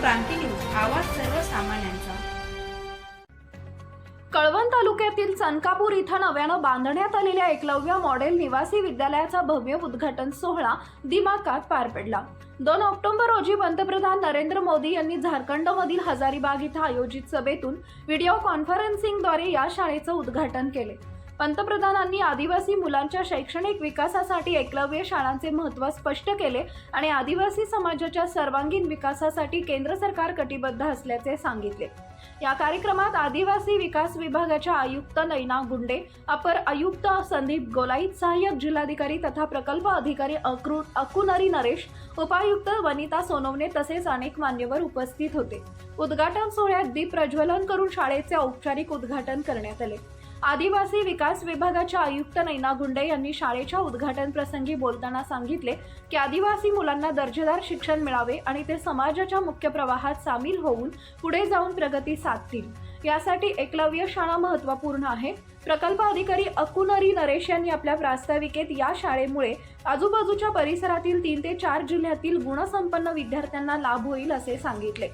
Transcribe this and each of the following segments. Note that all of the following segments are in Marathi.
क्रांती न्यूज आवाज सर्वसामान्यांचा. कळवण तालुक्यातील चनकापूर इथं नव्यानं बांधण्यात आलेल्या एकलव्य मॉडेल निवासी विद्यालयाचा भव्य उद्घाटन सोहळा दिमाकात पार पडला. दोन ऑक्टोबर रोजी पंतप्रधान नरेंद्र मोदी यांनी झारखंडमधील हजारीबाग इथं आयोजित सभेतून व्हिडिओ कॉन्फरन्सिंगद्वारे या शाळेचं उद्घाटन केले. पंतप्रधानांनी आदिवासी मुलांच्या शैक्षणिक विकासासाठी एकलव्य शाळांचे महत्त्व स्पष्ट केले आणि आदिवासी समाजाच्या सर्वांगीण विकासासाठी केंद्र सरकार कटिबद्ध असल्याचे सांगितले. या कार्यक्रमात आदिवासी विकास विभागाच्या आयुक्त नैना गुंडे अपर आयुक्त संदीप गोलाईत सहाय्यक जिल्हाधिकारी तथा प्रकल्प अधिकारी अक्रू अकुनरी नरेश उपायुक्त वनिता सोनवणे तसेच अनेक मान्यवर उपस्थित होते. उद्घाटन सोहळ्यात दीप प्रज्वलन करून शाळेचे औपचारिक उद्घाटन करण्यात आले. आदिवासी विकास विभागाच्या आयुक्त नैना गुंडे यांनी शाळेच्या उद्घाटन प्रसंगी बोलताना सांगितले की आदिवासी मुलांना दर्जेदार शिक्षण मिळावे आणि ते समाजाच्या मुख्य प्रवाहात सामील होऊन पुढे जाऊन प्रगती साधतील. यासाठी एकलव्य शाळा महत्त्वपूर्ण आहे. प्रकल्प अधिकारी अकुनरी नरेश यांनी आपल्या प्रास्ताविकेत या शाळेमुळे आजूबाजूच्या परिसरातील तीन ते चार जिल्ह्यातील गुणसंपन्न विद्यार्थ्यांना लाभ होईल असे सांगितले.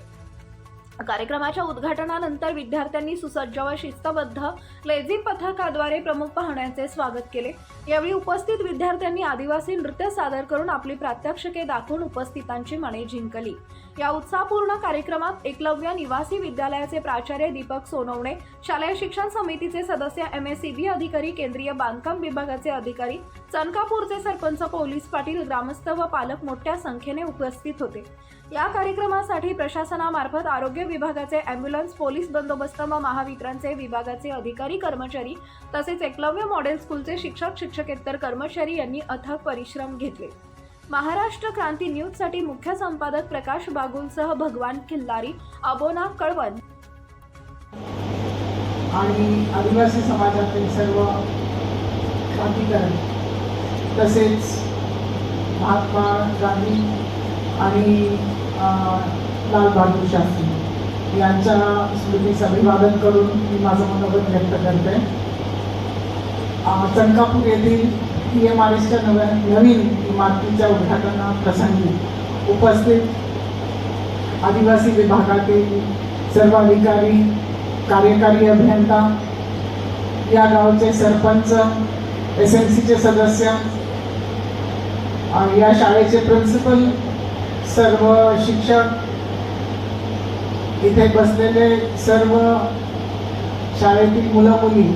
कार्यक्रमाच्या उद्घाटनानंतर विद्यार्थ्यांनी सुसज्ज व शिस्तबद्ध लेझिम पथकाद्वारे प्रमुख पाहुण्यांचे स्वागत केले. यावेळी उपस्थित विद्यार्थ्यांनी आदिवासी नृत्य सादर करून आपली प्रात्यक्षिके दाखवून उपस्थितांची मने जिंकली. या उत्साहपूर्ण कार्यक्रमात एकलव्य निवासी विद्यालयाचे प्राचार्य दीपक सोनवणे शालेय शिक्षण समितीचे सदस्य एम एस अधिकारी केंद्रीय बांधकाम विभागाचे अधिकारी चनकापूरचे सरपंच पोलीस पाटील ग्रामस्थ व पालक मोठ्या संख्येने उपस्थित होते. या कार्यक्रमासाठी प्रशासनामार्फत आरोग्य विभागाचे अँब्युलन्स पोलीस बंदोबस्त व महावितरणचे विभागाचे अधिकारी कर्मचारी तसेच एकलव्य मॉडेल स्कूलचे शिक्षक शिक्षकेतर कर्मचारी यांनी अथक परिश्रम घेतले. महाराष्ट्र क्रांती न्यूजसाठी मुख्य संपादक प्रकाश बागुलसह भगवान खिल्लारी अबोना कळवण. आणि आदिवासी समाजातील सर्व तसेच महात्मा गांधी आणि लाल बहादूर शास्त्री. यांच्या स्मृतीस अभिवादन करून मी माझं मनोगत व्यक्त करते. चंकापूर येथील पी एम आर एसच्या नव्या नवीन इमारतीच्या उद्घाटना प्रसंगी उपस्थित आदिवासी विभागातील सर्व अधिकारी कार्यकारी अभियंता या गावचे सरपंच एस एम सीचे सदस्य या शाळेचे प्रिन्सिपल सर्व शिक्षक इथे बसलेले सर्व शाळेतील मुलं मुली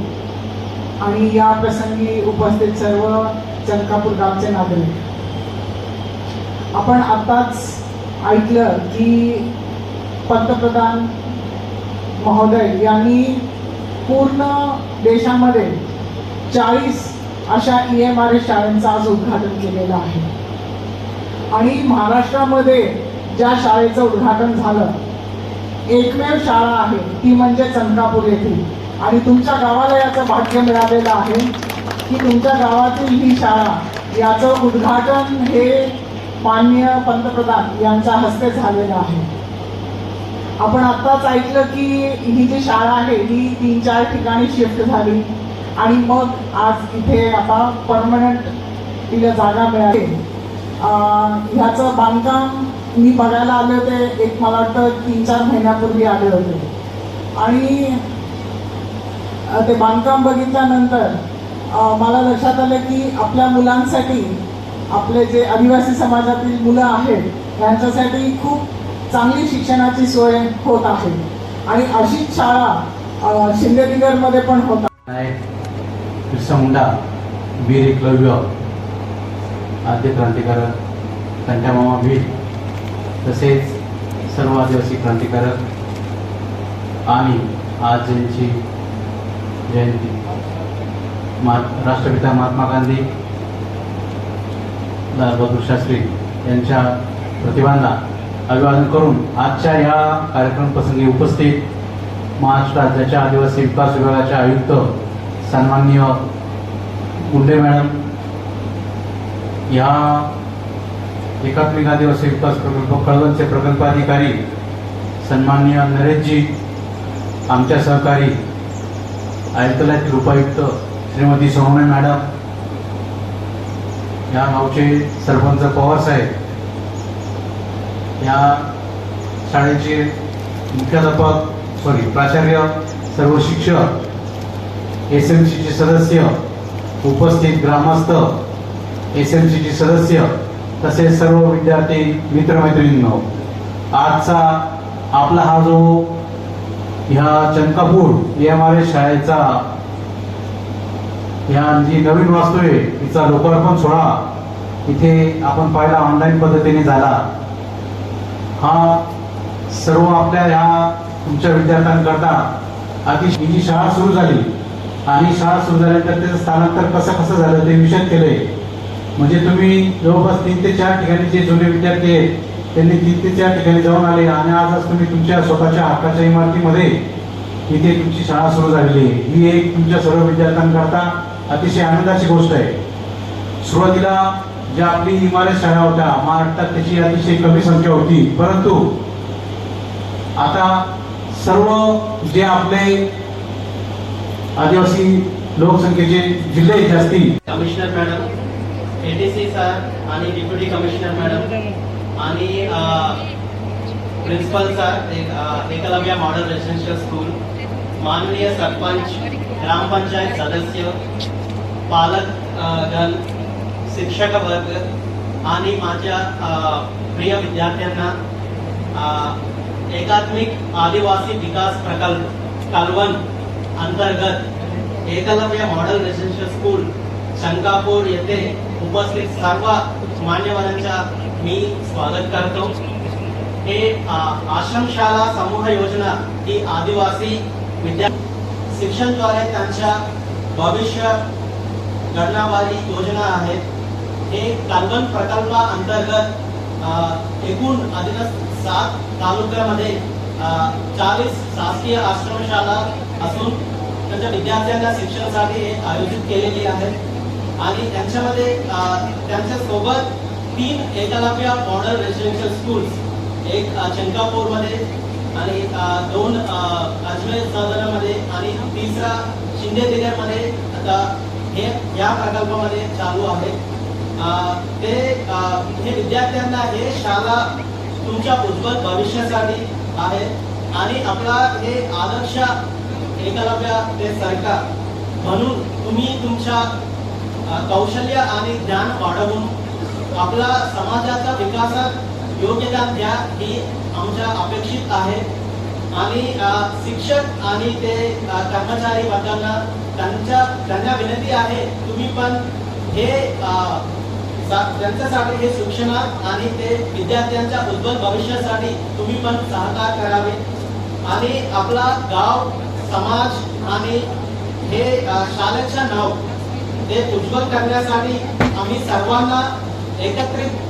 आणि या प्रसंगी उपस्थित सर्व चंकापूर गावचे नागरिक. आपण आताच ऐकलं की पंतप्रधान महोदय यांनी पूर्ण देशामध्ये चाळीस अशा ई एम आर एस शाळांचं आज उद्घाटन केलेलं आहे. आणि महाराष्ट्रामध्ये ज्या शाळेचं उद्घाटन झालं एकमेव शाळा आहे ती म्हणजे चंद्रापूर येथील आणि तुमच्या गावाला याचं भाग्य मिळालेलं आहे की तुमच्या गावातील ही शाळा याचं उद्घाटन हे माननीय पंतप्रधान यांच्या हस्ते झालेलं आहे. आपण आत्ताच ऐकलं की ही जी शाळा आहे ही तीन चार ठिकाणी शिफ्ट झाली. आणि मग आज इथे आता परमनंट तिला जागा मिळाली. अं, ह्याचं बांधकाम मी बघायला आले होते एक मला वाटतं तीन चार महिन्यापूर्वी आले होते. आणि ते बांधकाम बघितल्यानंतर मला लक्षात आलं की आपल्या मुलांसाठी आपले जे आदिवासी समाजातील मुलं आहेत यांच्यासाठी खूप चांगली शिक्षणाची सोय होत आहे. आणि अशीच शाळा शिंदेनगरमध्ये पण होत बिरसा मुंडा वीर एकलव्य आद्य क्रांतिकारक कंठामामा भील तसेच सर्व आदिवासी क्रांतिकारक आणि आज ज्यांची जयंती मा राष्ट्रपिता महात्मा गांधी लालबहादूर शास्त्री यांच्या प्रतिभांना अभिवादन करून आजच्या या कार्यक्रम प्रसंगी उपस्थित महाराष्ट्र राज्याच्या आदिवासी विकास विभागाचे आयुक्त सन्माननीय गुंडे मॅडम ह्या एकात्मिक आदिवासी विकास प्रकल्प कळवणचे प्रकल्प अधिकारी सन्माननीय नरेशजी आमच्या सहकारी आयुक्तालयातील उपायुक्त श्रीमती सोनवणे मॅडम या गावचे सरपंच पवार साहेब या शाळेचे मुख्याध्यापक सॉरी प्राचार्य सर्व शिक्षक एस एम सीचे सदस्य उपस्थित ग्रामस्थ एस एम सीचे सदस्य तसेच सर्व विद्यार्थी मित्रमैत्रिणींनो आजचा आपला हा जो ह्या चंकापूर एम आर एस शाळेचा ह्या जी नवीन वास्तू आहे तिचा लोकार्पण सोहळा इथे आपण पाहिला ऑनलाईन पद्धतीने झाला. हा सर्व आपल्या ह्या तुमच्या विद्यार्थ्यांकरता अतिशय ही जी शाळा सुरू झाली आणि शाळा सुरू झाल्यानंतर त्याचं स्थानांतर कसं कसं झालं ते विषय केलंय म्हणजे तुम्ही जवळपास तीन ते चार ठिकाणी जे जुने विद्यार्थी आहेत त्यांनी तीन ते चार ठिकाणी जाऊन आले आणि आजच तुम्ही तुमच्या स्वतःच्या हक्काच्या इमारतीमध्ये इथे तुमची शाळा सुरू झालेली आहे. ही एक तुमच्या सर्व विद्यार्थ्यांकरता अतिशय आनंदाची गोष्ट आहे. सुरुवातीला ज्या आपली इमारत शाळा होत्या महाराष्ट्रात त्याची अतिशय कमी संख्या होती. परंतु आता सर्व जे आपले आदिवासी लोकसंख्येचे जिल्हे जास्ती. कमिशनर मॅडम एडीसी सर आणि डिप्युटी कमिशनर मॅडम आणि uh, principal sir uh, Eklavya model residential school माननीय सरपंच ग्रामपंचायत सदस्य पालक uh, गण शिक्षक वर्ग आणि माझ्या प्रिय विद्यार्थ्यांना एकात्मिक आदिवासी विकास प्रकल्प कलवन अंतर्गत Eklavya model residential school Shankapur येथे उपस्थित सर्व मान्यवरांच्या मी स्वागत करतो. हे आश्रमशाला समूह योजना ही आदिवासी विद्या शिक्षणद्वारे त्यांच्या भविष्य घडणावारी योजना आहे. हे कालवण प्रकल्पा अंतर्गत एकूण अधीनस्थ सात तालुक्यामध्ये चाळीस शासकीय आश्रमशाला असून त्यांच्या विद्यार्थ्यांना शिक्षणासाठी आयोजित केलेली आहे. आणि त्यांच्यामध्ये त्यांच्यासोबत तीन एकलव्य मॉडर्न रेसिडेन्शियल स्कूल्स एक अ, चंकापूरमध्ये आणि दोन अजमेर सदरामध्ये आणि तिसरा शिंदे दिघ्यामध्ये आता हे या प्रकल्पामध्ये चालू आहे. ते हे विद्यार्थ्यांना हे शाळा तुमच्या उज्ज्वल भविष्यासाठी आहे. आणि आपला हे आदर्श एकलव्य ते सरकार. म्हणून तुम्ही तुमच्या कौशल्य आणि ज्ञान वाढवून आपला समाजाच्या विकासात योगदान द्या ही आमच्या अपेक्षित आहे. आणि शिक्षक आणि ते कर्मचारी वर्गांना त्यांच्या त्यांना विनंती आहे तुम्ही पण हे त्यांच्यासाठी हे शिक्षणात आणि ते विद्यार्थ्यांच्या उज्ज्वल भविष्यासाठी तुम्ही पण सहकार करावे. आणि आपला गाव समाज आणि हे शाळेचं नाव ते उज्ज्वल करण्यासाठी आम्ही सर्वांना एकत्रित